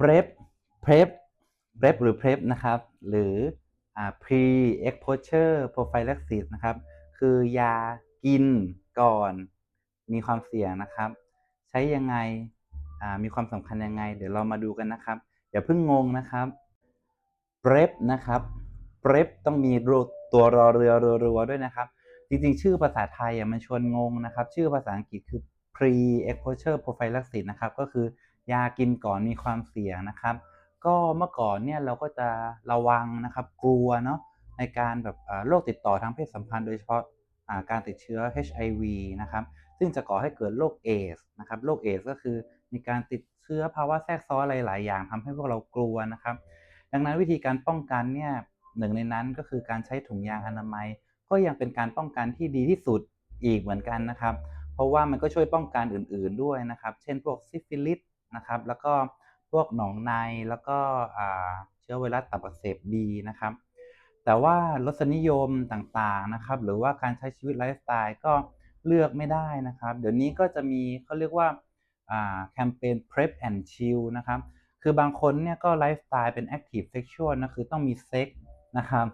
PrEP PrEP PrEP หรือ PrEP นะครับ หรืออ pre exposure prophylaxis นะครับ คือยากินก่อนมีความเสี่ยงนะครับ ใช้ยังไงมีความสำคัญยังไง เดี๋ยวเรามาดูกันนะครับ อย่าเพิ่งงงนะครับ PrEP นะครับ PrEP ต้องมีตัวรอเรือรัวๆด้วยนะครับ จริงๆ ชื่อภาษาไทยมันชวนงงนะครับ ชื่อภาษาอังกฤษคือ pre exposure prophylaxis นะครับ ก็คือ ยากินก่อนมีความเสี่ยงนะครับ ก็เมื่อก่อนเนี่ยเราก็จะระวังนะครับ กลัวเนาะในการแบบโรคติดต่อทางเพศสัมพันธ์โดยเฉพาะาการติดเชื้อ HIV นะครับ ซึ่งจะก่อให้เกิดโรคเอสนะครับโรคเอสก็คือมีการติดเชื้อภาวะแทรกซ้อนหลายอย่างทำให้พวกเรากลัวนะครับ ดังนั้นวิธีการป้องกันเนี่ยหนึ่งในนั้นก็คือการใช้ถุงยางอนามัย ก็ยังเป็นการป้องกันที่ดีที่สุดอีกเหมือนกันนะครับ เพราะว่ามันก็ช่วยป้องกันอื่น ๆ ด้วยนะครับ เช่นพวกซิฟิลิส นะครับ แล้วก็พวกหนองในแล้วก็เชื้อไวรัสตับอักเสบบีนะครับ แต่ว่ารสนิยมต่างๆนะครับ หรือว่าการใช้ชีวิตไลฟ์สไตล์ก็เลือกไม่ได้นะครับ เดี๋ยวนี้ก็จะมีเขาเรียกว่าแคมเปญ prep and chill นะครับ คือบางคนเนี่ยก็ไลฟ์สไตล์เป็น active sexual นะคือต้องมีเซ็กนะครับ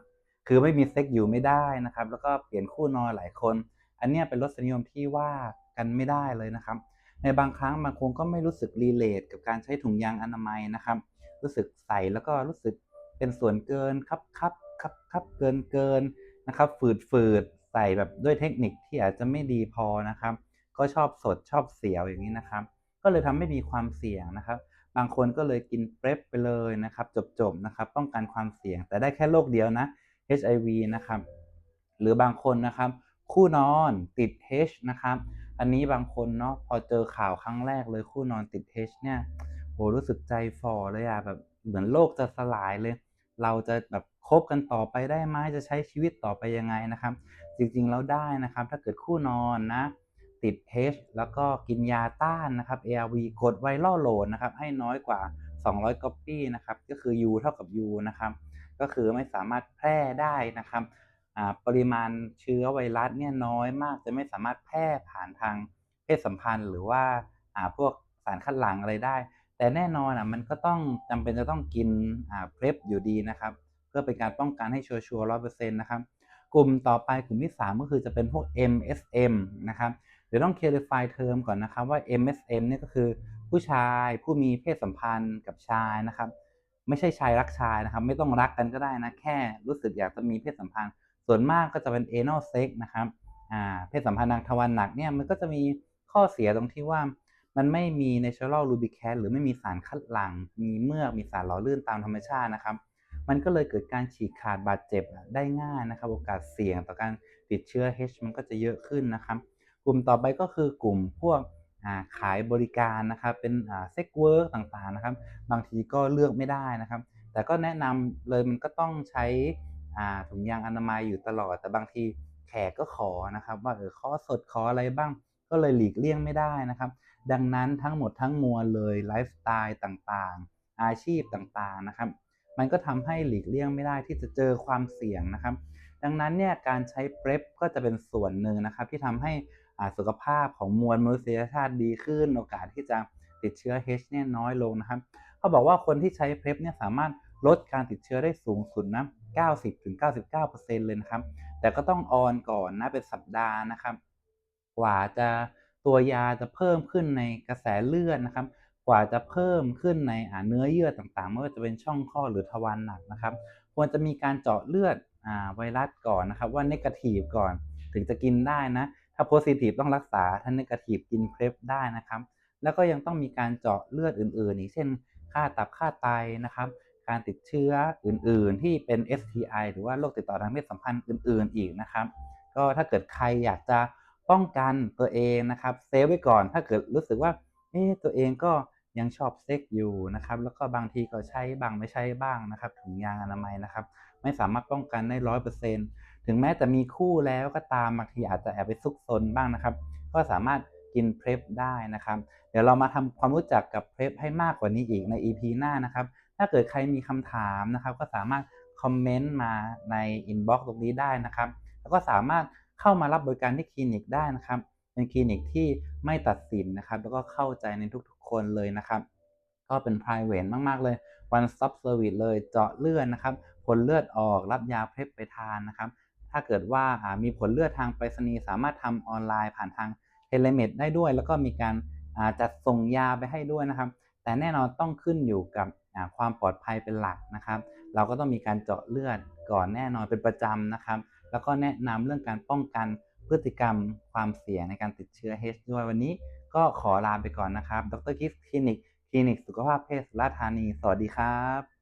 คือไม่มีเซ็กอยู่ไม่ได้นะครับ แล้วก็เปลี่ยนคู่นอนหลายคน อันเนี้ยเป็นรสนิยมที่ว่ากันไม่ได้เลยนะครับ ในบางครั้งบางคนก็ไม่รู้สึกรีเลทกับการใช้ถุงยางอนามัยนะครับ รู้สึกใส่แล้วก็รู้สึกเป็นส่วนเกินครับครับครับครับเกินเกินนะครับ ฝืดฝืดใส่แบบด้วยเทคนิคที่อาจจะไม่ดีพอนะครับ ก็ชอบสดชอบเสียวอย่างนี้นะครับ ก็เลยทำให้มีความเสี่ยงนะครับ บางคนก็เลยกินเปร p ไปเลยนะครับ จบๆนะครับ ป้องกันความเสี่ยง แต่ได้แค่โรคเดียวนะ HIV นะครับ หรือบางคนนะครับ คู่นอนติด H นะครับ อันนี้บางคนเนาะพอเจอข่าวครั้งแรกเลยคู่นอนติด H เนี่ยโหรู้สึกใจฝ่อเลยอะแบบเหมือนโลกจะสลายเลย เราจะแบบคบกันต่อไปได้ไหมจะใช้ชีวิตต่อไปยังไงนะครับ จริงๆแล้วได้นะครับ ถ้าเกิดคู่นอนนะติด H แล้วก็กินยาต้านนะครับ ARV กดไวรัลโหลดนะครับ ให้น้อยกว่า 200ก๊อปปี้นะครับ ก็คือ U เท่ากับ U นะครับ ก็คือไม่สามารถแพร่ได้นะครับ ปริมาณเชื้อไวรัสเนี่ยน้อยมากจะไม่สามารถแพร่ผ่านทางเพศสัมพันธ์ หรือว่าพวกสารคัดหลั่งอะไรได้ แต่แน่นอนอะมันก็ต้องจำเป็นจะต้องกินเพลฟอยู่ดีนะครับ เพื่อเป็นการป้องกันให้ชัวร์ร้อยเปอร์เซ็นต์นะครับ กลุ่มต่อไปกลุ่มที่ 3 ก็คือจะเป็นพวก MSM นะครับเดี๋ยวต้อง clarify เทอมก่อนนะครับว่า MSM เนี่ยก็คือผู้ชายผู้มีเพศสัมพันธ์กับชายนะครับ ไม่ใช่ชายรักชายนะครับ ไม่ต้องรักกันก็ได้นะแค่รู้สึกอยากจะมีเพศสัมพันธ์ ส่วนมากก็จะเป็น anal sex นะครับอ่าเพศสัมพันธ์ทางทวารหนักเนี่ยมันก็จะมีข้อเสียตรงที่ว่ามันไม่มี natural lubricant หรือไม่มีสารคัดหลั่ง มีเมือก มีสารหล่อลื่นตามธรรมชาตินะครับ มันก็เลยเกิดการฉีกขาดบาดเจ็บได้ง่ายนะครับ โอกาสเสี่ยงต่อการติดเชื้อ H มันก็จะเยอะขึ้นนะครับ กลุ่มต่อไปก็คือกลุ่มพวกาขายบริการนะครับ เป็นเซ็กเวิร์กต่างๆนะครับ บางทีก็เลือกไม่ได้นะครับ แต่ก็แนะนำเลยมันก็ต้องใช้ ถุงยางอนามัยอยู่ตลอด แต่บางทีแขกก็ขอนะครับ ว่าเออขอสดขออะไรบ้าง ก็เลยหลีกเลี่ยงไม่ได้นะครับ ดังนั้นทั้งหมดทั้งมวลเลยไลฟ์สไตล์ต่างๆ อาชีพต่างๆนะครับ มันก็ทำให้หลีกเลี่ยงไม่ได้ที่จะเจอความเสี่ยงนะครับ ดังนั้นเนี่ยการใช้เปร p ก็จะเป็นส่วนหนึ่งนะครับ ที่ทำให้อาสุขภาพของมวลมนุษยชาติดีขึ้น โอกาสที่จะติดเชื้อ H เนี่ยน้อยลงนะครับ เขาบอกว่าคนที่ใช้เพล p เนี่ยสามารถลดการติดเชื้อได้สูงสุดนะ 90-99%เลยนะครับ แต่ก็ต้องออนก่อนนะเป็นสัปดาห์นะครับ กว่าจะตัวยาจะเพิ่มขึ้นในกระแสเลือดนะครับ กว่าจะเพิ่มขึ้นในเนื้อเยื่อต่างๆ ไม่ว่าจะเป็นช่องคลอหรือทวารหนักนะครับ ควรจะมีการเจาะเลือดอไวรัสก่อนนะครับ ว่าเนกาทีฟก่อนถึงจะกินได้นะ ถ้าโพซิทีฟต้องรักษา ถ้าเนกาทีฟกินเพล p ได้นะครับ แล้วก็ยังต้องมีการเจาะเลือดอื่นๆอีกเช่น ค่าตับค่าไตนะครับ การติดเชื้ออื่นๆ ที่เป็น STI หรือว่าโรคติดต่อทางเพศสัมพันธ์อื่น ๆ อีกนะครับ ก็ถ้าเกิดใครอยากจะป้องกันตัวเองนะครับเซฟไว้ก่อน ถ้าเกิดรู้สึกว่าเอ๊ตัวเองก็ยังชอบเซ็กอยู่นะครับ แล้วก็บางทีก็ใช้บางไม่ใช้บ้างนะครับถุงยางอนามัยนะครับ ไม่สามารถป้องกันได้ร้อยเปอร์เซ็นต์ถึงแม้จะมีคู่แล้วก็ตามบางทีอาจจะแอบไปซุกซนบ้างนะครับ ก็สามารถกินเพล p ได้นะครับ เดี๋ยวเรามาทำความรู้จักกับเพล p ให้มากกว่านี้อีกใน EP หน้านะครับ ถ้าเกิดใครมีคำถามนะครับ ก็สามารถคอมเมนต์มาในอินบ็อกซ์ตรงนี้ได้นะครับ แล้วก็สามารถเข้ามารับบริการที่คลินิกได้นะครับ เป็นคลินิกที่ไม่ตัดสินนะครับ แล้วก็เข้าใจในทุกๆ คนเลยนะครับ ก็เป็นไพรเวตมาก ๆ เลย One Stop Service เลยเจาะเลือดนะครับ ผลเลือดออกรับยา PrEP ไปทานนะครับ ถ้าเกิดว่าอ่ามีผลเลือดทางไปรษณีย์สามารถทำออนไลน์ผ่านทาง Telemed ได้ด้วย แล้วก็มีการจัดส่งยาไปให้ด้วยนะครับ แต่แน่นอนต้องขึ้นอยู่กับ ความปลอดภัยเป็นหลักนะครับ เราก็ต้องมีการเจาะเลือดก่อนแน่นอนเป็นประจำนะครับ แล้วก็แนะนำเรื่องการป้องกันพฤติกรรมความเสี่ยงในการติดเชื้อ H ด้วยวันนี้ก็ขอลาไปก่อนนะครับ ดร.กิฟคลินิก คลินิกสุขภาพเพศสุราษฎร์ธานี สวัสดีครับ